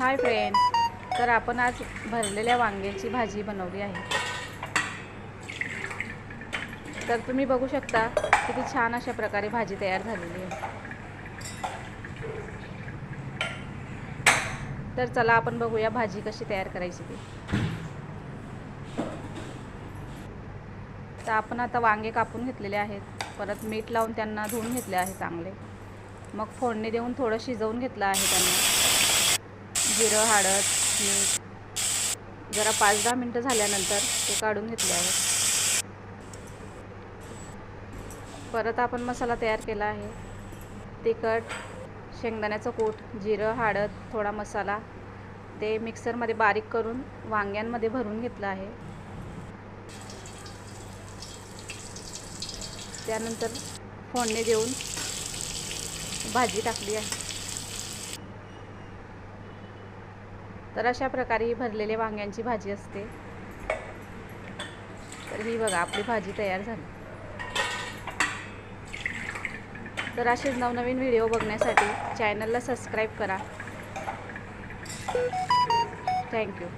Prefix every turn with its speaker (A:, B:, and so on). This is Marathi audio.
A: हाय फ्रेंड तर आपण आज भरलेल्या वांग्याची भाजी बनवली आहे. तर तुम्ही बघू शकता किती छान अशा प्रकारे भाजी तयार झालेली आहे. तर चला आपण बघूया भाजी कशी तयार करायची ती. तर आपण आता वांगे कापून घेतलेले आहेत. परत मीठ लावून त्यांना धुवून घेतले आहे चांगले. मग फोडणी देऊन थोडं शिजवून घेतलं आहे त्यांना. जिरं हळद मीठ. जरा पाच दहा मिनटं झाल्यानंतर ते काढून घेतले आहे परत आपण मसाला तयार केला आहे. तिखट शेंगदाण्याचं कूट जिरं हळद थोडा मसाला. ते मिक्सरमध्ये बारीक करून वांग्यांमध्ये भरून घेतलं आहे. त्यानंतर फोडणी देऊन भाजी टाकली आहे. तर अशा प्रकारे ही भरलेल्या वांग्यांची भाजी असते. तर ही बघा आपली भाजी तयार झाली. तर असेच नवनवीन व्हिडिओ बघण्यासाठी चॅनलला सबस्क्राईब करा. थँक्यू